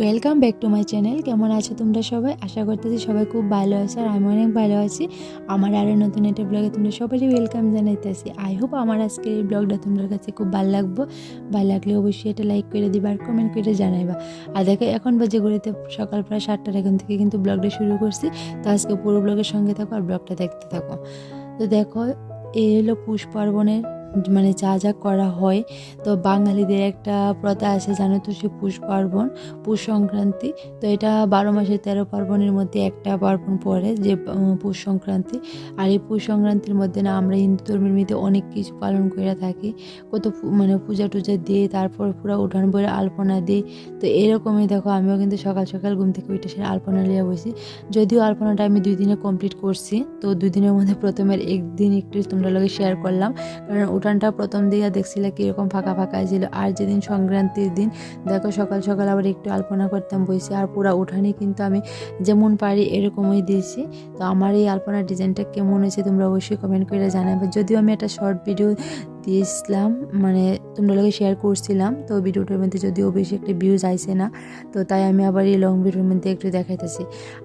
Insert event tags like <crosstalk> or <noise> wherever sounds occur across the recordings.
Welcome back to my channel কেমন আছো তোমরা সবাই? আশা করতেছি সবাই খুব ভালো আছো আর আমি অনেক ভালো আছি। আমার আরও নতুন একটা ব্লগে তোমরা সবারই ওয়েলকাম জানাইতেছি। আই হোপ আমার আজকের এই ব্লগটা তোমাদের কাছে খুব ভালো লাগবো। ভালো লাগলে অবশ্যই এটা লাইক করে দিবা আর কমেন্ট করে জানাইবা। আর দেখো, এখন বাজে ঘুরিতে সকাল প্রায় সাতটার এখন থেকে কিন্তু ব্লগটা শুরু করছি। তো আজকে পুরো ব্লগের সঙ্গে থাকো আর ব্লগটা দেখতে থাকো। তো দেখো, এই হলো পুষ পার্বণের মানে যা যা করা হয়, তো বাঙালিদের একটা প্রথা আছে জানো তো সে পুষ পার্বণ, পুষ সংক্রান্তি। তো এটা বারো মাসের তেরো পার্বণের মধ্যে একটা পার্বণ পড়ে যে পুষ সংক্রান্তি। আর এই পুষ সংক্রান্তির মধ্যে না আমরা হিন্দু ধর্মের মধ্যে অনেক কিছু পালন করে থাকি। কত মানে পূজা টুজা দিই তারপর পুরো উঠান বইয়ে আলপনা দিই। তো এরকমই দেখো, আমিও কিন্তু সকাল সকাল ঘুম থেকে উঠে সে আলপনা নিয়ে বসি। যদিও আলপনাটা আমি দুই দিনে কমপ্লিট করছি, তো দুই দিনের মধ্যে প্রথমের একদিন একটু তোমরা লগে শেয়ার করলাম। কারণ উঠানটা প্রথম দিকে দেখছিলে কীরকম ফাঁকা ফাঁকা ছিল। আর যেদিন সংক্রান্তির দিন, দেখো সকাল সকাল আবার একটু আলপনা করতাম বসে আর পুরো উঠানে কিন্তু আমি যেমন পারি এরকমই দিয়েছি। তো আমার এই আলপনার ডিজাইনটা কেমন হয়েছে তোমরা অবশ্যই কমেন্ট করে জানাবে। যদিও আমি একটা শর্ট ভিডিও দিয়েছিলাম মানে তোমরা লোকে শেয়ার করছিলাম, তো ভিডিওটার মধ্যে যদিও বেশি একটা ভিউজ আইসে না, তো তাই আমি আবার এই লং ভিডিওর মধ্যে একটু দেখাইতেছি।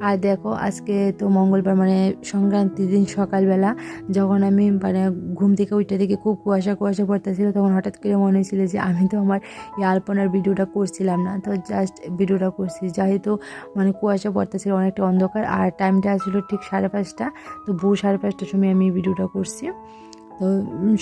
আর দেখো, আজকে তো মঙ্গলবার মানে সংক্রান্তির দিন সকালবেলা, যখন আমি মানে ঘুম থেকে উঠে দেখি খুব কুয়াশা কুয়াশা পড়তেছিল, তখন হঠাৎ করে মনে হয়েছিল যে আমি তো আমার এই আলপনার ভিডিওটা করছিলাম না, তো জাস্ট ভিডিওটা করছি। যেহেতু মানে কুয়াশা পড়তেছিল, অনেকটা অন্ধকার, আর টাইমটা ছিল ঠিক সাড়ে পাঁচটা, তো ভোর সাড়ে পাঁচটার সময় আমি ভিডিওটা করছি। তো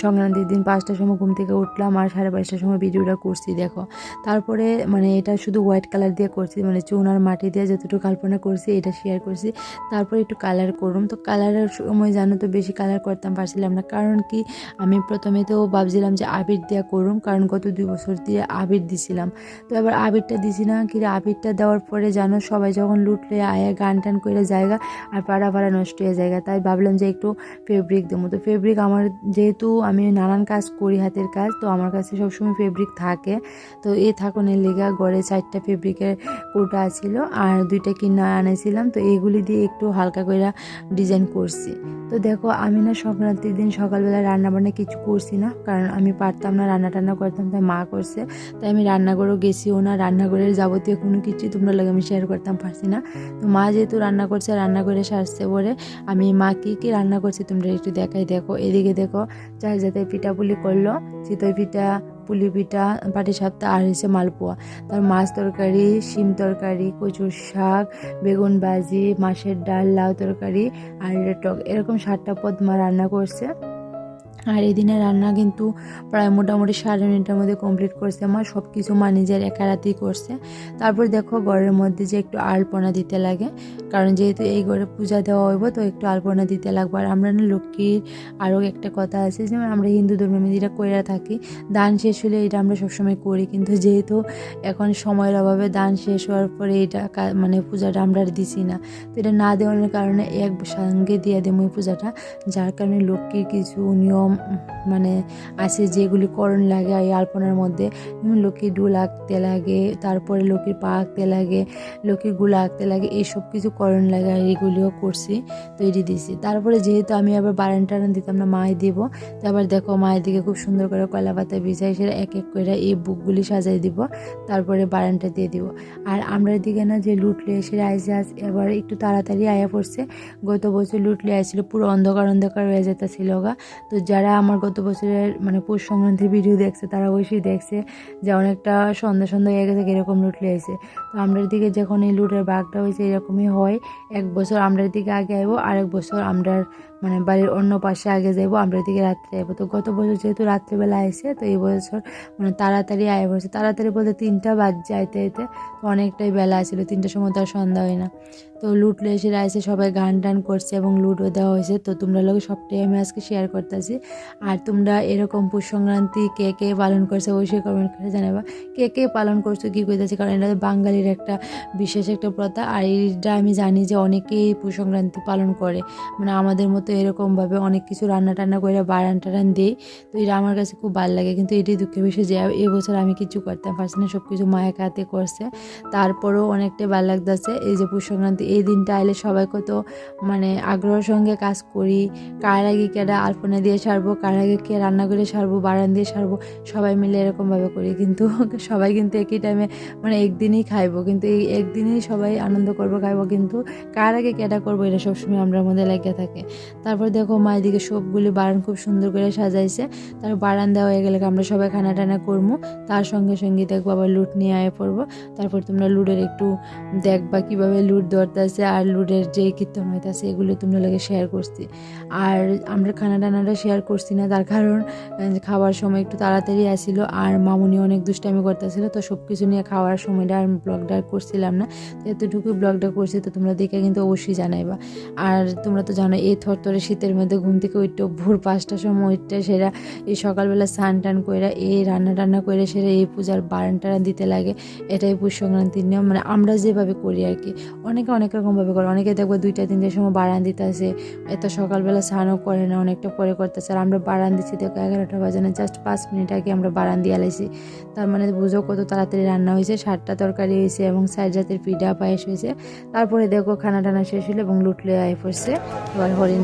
সংক্রান্তির দিন পাঁচটার সময় ঘুম থেকে উঠলাম আর সাড়ে পাঁচটার সময় ভিডিওটা করছি, দেখো। তারপরে মানে এটা শুধু হোয়াইট কালার দিয়ে করছি মানে চুন আর মাটি দিয়ে যতটুকু কল্পনা করছি, এটা শেয়ার করছি। তারপরে একটু কালার করুম। তো কালারের সময় জানো তো, বেশি কালার করতাম, পারছিলাম না। কারণ কি, আমি প্রথমে তো ভাবছিলাম যে আবির দেওয়া করুম, কারণ গত দুই বছর দিয়ে আবির দিছিলাম। তো এবার আবিরটা দিছি না, কি আবিরটা দেওয়ার পরে জানো, সবাই যখন লুটলে আয়া, গান টান করে জায়গা, আর পাড়া পাড়া নষ্ট হয়ে জায়গা। তাই ভাবলাম যে একটু ফেব্রিক দেবো। তো ফেব্রিক আমার যেহেতু আমি নানান কাজ করি হাতের কাজ, তো আমার কাছে সবসময় ফেব্রিক থাকে। তো এই থাকনের লেগা গড়ে চারটা ফেব্রিকের কোটা ছিল আর দুইটা কিনা আনেছিলাম, তো এগুলি দিয়ে একটু হালকা করে ডিজাইন করছি। তো দেখো, আমি না সংক্রান্তির দিন সকালবেলা রান্না বান্না কিছু করছি না, কারণ আমি পারতাম না রান্না টান্না করতাম, তাই মা করছে। তাই আমি রান্নাঘরেও গেছিও না, রান্নাঘরের যাবতীয় কোনো কিছু তোমরা লাগে আমি শেয়ার করতাম পারছি না। তো মা যেহেতু রান্না করছে, রান্নাঘরে সারছে বলে আমি মা কী কী রান্না করছে তোমরা একটু দেখাই দেখো। এদিকে দেখো চার জাতের পিঠা পুলি করল চিতই পিঠা, পুলি পিঠা, পাটি সাপটা আর হয়েছে মালপোয়া। তার মাছ তরকারি, শিম তরকারি, কচুর শাক, বেগুন ভাজি, মাছের ডাল, লাউ তরকারি আর টক এরকম সাতটা পদ মা রান্না করছে। আর এই দিনে রান্না কিন্তু প্রায় মোটামুটি সাড়ে মিনিটের মধ্যে কমপ্লিট করছে। আমার সব কিছু মা নিজের একা রাতেই করছে। তারপর দেখো ঘরের মধ্যে যে একটু আলপনা দিতে লাগে, কারণ যেহেতু এই ঘরে পূজা দেওয়া হইব, তো একটু আলপনা দিতে লাগবে। আর আমরা না লক্ষ্মীর আরও একটা কথা আছে যেমন আমরা হিন্দু ধর্মের মধ্যে এটা কইরা থাকি, দান শেষ হলে এটা আমরা সবসময় করি। কিন্তু যেহেতু এখন সময়ের অভাবে দান শেষ হওয়ার পরে এটা মানে পূজাটা আমরা আর দিছি না। তো এটা না দেওয়ার কারণে এক সঙ্গে দিয়ে দেবো এই পূজাটা, যার কারণে লক্ষ্মীর কিছু নিয়ম মানে আছে যেগুলি করণ লাগে এই আলপনার মধ্যে। লক্ষ্মীর ডুল আঁকতে লাগে, তারপরে লক্ষ্মীর পা আঁকতে লাগে লক্ষ্মীরগুলা আঁকতে লাগে, এইসব কিছু করণ লাগে আর এগুলিও করছি, তৈরি দিছি তারপরে যেহেতু আমি আবার বারান টারান দিতাম না মায় দিব তারপর দেখো মায়ের দিকে খুব সুন্দর করে কলা পাতা বিছাই সেটা এক এক করে এই বুকগুলি সাজাই দিব, তারপরে বারানটা দিয়ে দিব। আর আমরা দিকে না যে লুটলে এসে আইসে আস এবার একটু তাড়াতাড়ি আয়া পড়ছে, গত বছর লুটলে আইছিল পুরো অন্ধকার অন্ধকার হয়ে যেতেছিল গা, তো যারা আমার গত বছরের মানে পৌষ সংক্রান্তির ভিডিও দেখছে, তারা অবশ্যই দেখছে যে অনেকটা সন্ধ্যা সন্ধ্যা হয়ে গেছে এরকম লুট লেগেছে। তো আমরার দিকে যখন এই লুটের বাঘটা হয়েছে, এরকমই হয়। এক বছর আমরার দিকে আগে আইবো, আরেক বছর আমরার মানে বাড়ির অন্য পাশে আগে যাইবো, আমরা দিকে রাত্রে যাইবো তো গত বছর যেহেতু রাত্রেবেলা আইসে তো এই বছর মানে তাড়াতাড়ি আয় বসে তাড়াতাড়ি বলতে তিনটা বাজ যাইতে যেতে তো অনেকটাই বেলা ছিল, তিনটার সময় তো আর সন্ধ্যা হয় না। তো লুটলে এসে রাইসে সবাই গান টান করছে এবং লুটও দেওয়া হয়েছে। তো তোমরা লোক সবটাই আমি আজকে শেয়ার করতেছি। আর তোমরা এরকম পুষ সংক্রান্তি কে কে পালন করছে অবশ্যই কমেন্ট করে জানাবা। কে কে পালন করছ কী করতেছে কারণ এটা বাঙালির একটা বিশেষ একটা প্রথা। আর এইটা আমি জানি যে অনেকেই পুষ সংক্রান্তি পালন করে। মানে আমাদের মতো তো এরকমভাবে অনেক কিছু রান্না টান্না করে বারান টারান দিই। তো এটা আমার কাছে খুব ভালো লাগে। কিন্তু এটাই দুঃখের বিষয় যে এবছর আমি কিছু করতে পারছি না সব কিছু মায়ের হাতে করছে। তারপরেও অনেকটাই ভালো লাগতেছে। এই যে পুষ সংক্রান্তি, এই দিনটা আইলে সবাই কত মানে আগ্রহের সঙ্গে কাজ করি। কার আগে কেডা আলপনা দিয়ে সারবো, কার আগে কে রান্না করে সারবো বারান দিয়ে সারবো, সবাই মিলে এরকমভাবে করি। কিন্তু <laughs> সবাই কিন্তু একই টাইমে মানে একদিনই খাইবো। কিন্তু এই একদিনই সবাই আনন্দ করব, খাইবো। কিন্তু কার আগে কেটা করব, এটা সবসময় আমরা মধ্যে লেগে থাকে। তারপর দেখো মা এদিকে সবগুলি বারান খুব সুন্দর করে সাজাইছে। তারপর বারান দেওয়া হয়ে গেলে আমরা সবাই খানা টানা করব তার সঙ্গে সঙ্গে দেখব আবার লুট নিয়ে আয় পড়ব। তারপর তোমরা লুডের একটু দেখবা কীভাবে লুট ধরতেছে আর লুডের যে কীর্তন হইতেছে এগুলো তোমরা লাগে শেয়ার করছি। আর আমরা খানা টানাটা শেয়ার করছি না, তার কারণ খাওয়ার সময় একটু তাড়াতাড়ি আসিল আর মামুনি অনেক দুষ্টামি করতেছিল, তো সব কিছু নিয়ে খাওয়ার সময়টা আর ব্লগটা করছিলাম না। এতটুকু ব্লগটা করছি, তো তোমরা দেখে কিন্তু অবশ্যই জানাইবা। আর তোমরা তো জানো এই থরথরে শীতের মধ্যে ঘুম থেকে ওইটা ভোর পাঁচটার সময় ওইটা সেরা এই সকালবেলা স্নান টান করে এই রান্না টান্না করে সেরা এই পূজার বারান টারান দিতে লাগে। এটাই পুষ সংক্রান্তির নিয়ম। মানে আমরা যেভাবে করি আর কি, অনেকে অনেক রকমভাবে করে। অনেকে দেখব দুইটা তিনটার সময় বারান দিতে আসে এত সকালবেলা স্নানও করে না, অনেকটা পরে করতেছে। আর আমরা বারান দিচ্ছি দেখো এগারোটা বাজে না জাস্ট পাঁচ মিনিট আগে আমরা বারান দিয়ে আলাইছি। তার মানে বুঝো কত তাড়াতাড়ি রান্না হয়েছে, সাতটা তরকারি হয়েছে এবং সাইড জাতের পিঠা, পায়েস হয়েছে। তারপরে দেখো খানা টানা শেষ হলো এবং লুটলে আয় পড়ছে। এবার হরির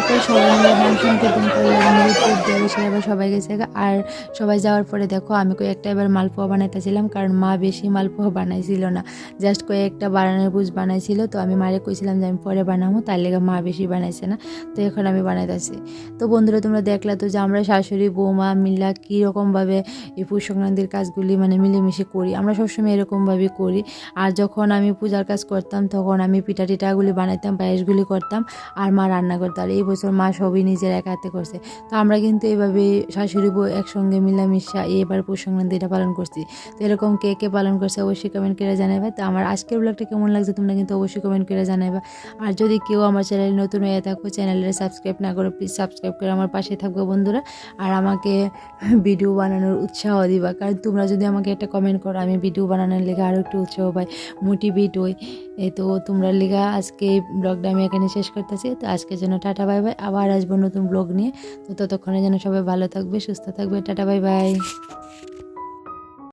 তারপর সবাই মিলে নাম সংকীর্তন করলাম নৃত্য দিয়ে সেবার সবাই গেছে। আর সবাই যাওয়ার পরে দেখো, আমি কয়েকটা এবার মালপোয়া বানাইতেছিলাম, কারণ মা বেশি মালপোয়া বানাইছিল না। জাস্ট কয়েকটা বানানোর বুঝ বানাইছিল, তো আমি মারে কইছিলাম যে আমি পরে বানাবো তার লেগে মা বেশি বানাইছে না। তো এখন আমি বানাইতেছি। তো বন্ধুরা, তোমরা দেখলা তো যে আমরা শাশুড়ি, বৌমা মিল্লা কীরকমভাবে এই পৌষ সংক্রান্তির কাজগুলি মানে মিলেমিশে করি। আমরা সবসময় এরকমভাবে করি। আর যখন আমি পূজার কাজ করতাম, তখন আমি পিঠা টিঠাগুলি বানাইতাম, পায়েসগুলি করতাম, আর মা রান্না করতো। আর এই বছর মা সবই নিজের একা হাতে করছে। তো আমরা কিন্তু এভাবে শাশুড়ি বউ একসঙ্গে মিলামিশা এবার পৌষ সংক্রান্তিটা পালন করছি। তো এরকম কে কে পালন করছে অবশ্যই কমেন্ট করে জানাবে তো আমার আজকের ব্লগটা কেমন লাগছে তোমরা কিন্তু অবশ্যই কমেন্ট করে জানাবে আর যদি কেউ আমার চ্যানেলে নতুন হয়ে থাকো চ্যানেলটা সাবস্ক্রাইব না করো প্লিজ সাবস্ক্রাইব করে আমার পাশে থাকবে বন্ধুরা। আর আমাকে ভিডিও বানানোর উৎসাহ দিবা। কারণ তোমরা যদি আমাকে একটা কমেন্ট করো, আমি ভিডিও বানানোর লেগে আরও একটু উৎসাহ পাই। মোটিভেট হই। তো তোমরা লেগা আজকে ব্লগটা আমি এখানে শেষ করতেছি। তো আজকের জন্য টাটা বাই আবার আসব নতুন ব্লগ নিয়ে। তো ততক্ষণে যেন সবাই ভালো থাকবে, সুস্থ থাকবে। Tata, bye bye.